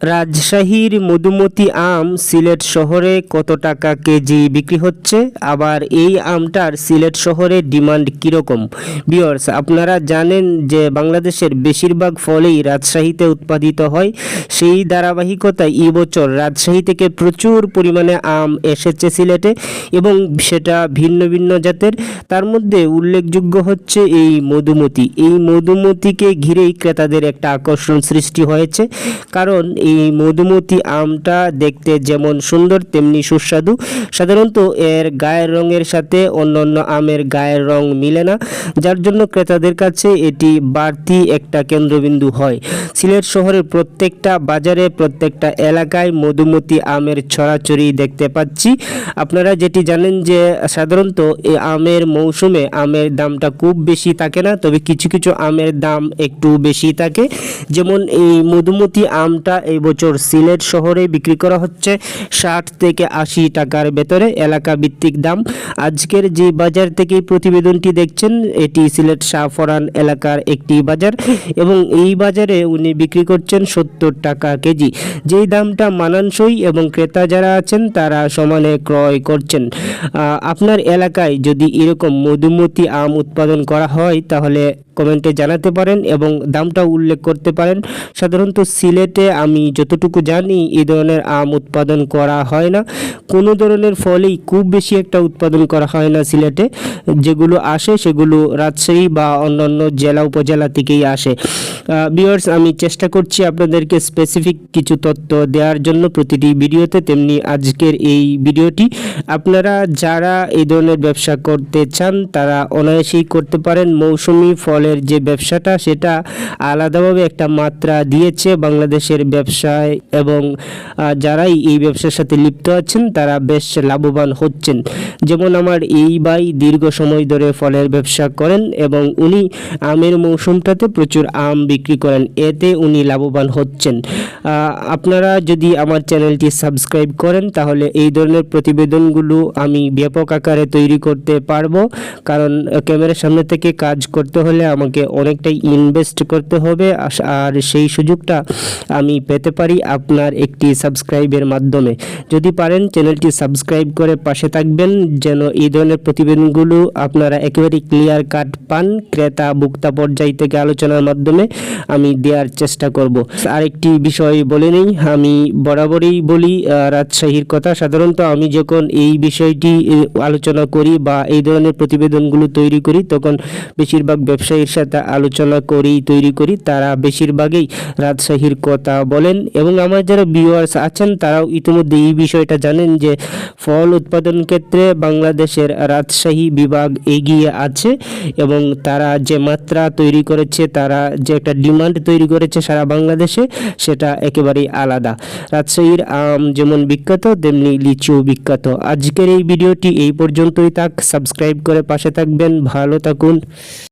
রাজশাহীর মধুমতি আম সিলেট শহরে কত টাকা কেজি বিক্রি হচ্ছে? আবার এই আমটার সিলেট শহরে ডিমান্ড কীরকম? বিয়র্স আপনারা জানেন যে বাংলাদেশের বেশিরভাগ ফলেই রাজশাহীতে উৎপাদিত হয়। সেই ধারাবাহিকতায় এই বছর রাজশাহী থেকে প্রচুর পরিমাণে আম এসেছে সিলেটে এবং সেটা ভিন্ন ভিন্ন জাতের। তার মধ্যে উল্লেখযোগ্য হচ্ছে এই মধুমতি। এই মধুমতিকে ঘিরেই ক্রেতাদের একটা আকর্ষণ সৃষ্টি হয়েছে। কারণ এই মধুমতি আমটা দেখতে যেমন সুন্দর, তেমনি সুস্বাদু। সাধারণত এর গায়ের রঙের সাথে অন্যান্য আমের গায়ের রং মিলে না। যার জন্য ক্রেতাদের কাছে এটি বাড়তি একটা কেন্দ্রবিন্দু হয়। সিলেট শহরের প্রত্যেকটা বাজারে, প্রত্যেকটা এলাকায় মধুমতি আমের ছড়াছড়ি দেখতে পাচ্ছি। আপনারা যেটি জানেন যে সাধারণত এই আমের মৌসুমে আমের দামটা খুব বেশি থাকে না, তবে কিছু কিছু আমের দাম একটু বেশি থাকে। যেমন এই মধুমতি আমটা এই বছর সিলেট শহরে বিক্রি করা হচ্ছে ষাট থেকে আশি টাকার ভেতরে এলাকা ভিত্তিক দাম। আজকের যে বাজার থেকে এই প্রতিবেদনটি দেখছেন, এটি সিলেট শাহফরান এলাকার একটি বাজার এবং এই বাজারে উনি বিক্রি করছেন সত্তর টাকা কেজি। যেই দামটা মানানসই এবং ক্রেতা যারা আছেন, তারা সমানে ক্রয় করছেন। আপনার এলাকায় যদি এরকম মধুমতি আম উৎপাদন করা হয়, তাহলে কমেন্টে জানাতে পারেন এবং দামটাও উল্লেখ করতে পারেন। সাধারণত সিলেটে আমি যতটুকু জানি এই ধরনের আম উৎপাদন করা হয় না। কোনো ধরনের ফলেই খুব বেশি একটা উৎপাদন করা হয় না সিলেটে। যেগুলো আসে সেগুলো রাজশাহী বা অন্যান্য জেলা উপজেলা থেকেই আসে। বিয়ার্স আমি চেষ্টা করছি আপনাদেরকে স্পেসিফিক কিছু তথ্য দেওয়ার জন্য প্রতিটি ভিডিওতে তেমনি আজকের এই ভিডিওটি। আপনারা যারা এই ধরনের ব্যবসা করতে চান, তারা অনায়াসেই করতে পারেন। মৌসুমি ফলের যে ব্যবসাটা, সেটা আলাদাভাবে একটা মাত্রা দিয়েছে বাংলাদেশের ব্যবসায় এবং যারাই এই ব্যবসার সাথে লিপ্ত আছেন, তারা বেশ লাভবান হচ্ছেন। যেমন আমার এই ভাই দীর্ঘ সময় ধরে ফলের ব্যবসা করেন এবং উনি আমের মৌসুমটাতে প্রচুর আম বিক্রি করেন। এতে উনি লাভবান হচ্ছেন। আপনারা যদি আমার চ্যানেলটি সাবস্ক্রাইব করেন, তাহলে এই ধরনের প্রতিবেদনগুলো আমি ব্যাপক আকারে তৈরি করতে পারব। কারণ ক্যামেরার সামনে থেকে কাজ করতে হলে আমাকে অনেকটাই ইনভেস্ট করতে হবে। আর সেই সুযোগটা আমি পেতে পারি আপনার একটি সাবস্ক্রাইবের মাধ্যমে। যদি পারেন, চ্যানেলটি সাবস্ক্রাইব করে পাশে থাকবেন, যেন এই ধরনের প্রতিবেদনগুলো আপনারা একেবারে ক্লিয়ার কাট পান। ক্রেতা, ভোক্তা পর্যায় থেকে আলোচনার মাধ্যমে আমি দেওয়ার চেষ্টা করব। আরেকটি বিষয় বলে নেই। আমি বরাবরই বলি রাজশাহীর কথা। সাধারণত আমি যখন এই বিষয়টি আলোচনা করি বা এই ধরনের প্রতিবেদনগুলো তৈরি করি, তখন বেশিরভাগ ব্যবসায়ীর সাথে আলোচনা করি, তৈরি করি। তারা বেশিরভাগই রাজশাহীর কথা বলেন এবং আমার যারা ভিউয়ার্স আছেন, তারাও ইতিমধ্যে এই বিষয়টা জানেন যে, ফল উৎপাদন ক্ষেত্রে বাংলাদেশের রাজশাহী বিভাগ এগিয়ে আছে এবং তারা যে মাত্রা তৈরি করেছে, তারা যে একটা ডিমান্ড তৈরি করেছে সারা বাংলাদেশে, সেটা একেবারেই আলাদা। রাজশাহীর আম যেমন বিখ্যাত, তেমনি লিচু বিখ্যাত। আজকের এই ভিডিওটি এই পর্যন্তই থাক। সাবস্ক্রাইব করে পাশে থাকবেন। ভালো থাকুন।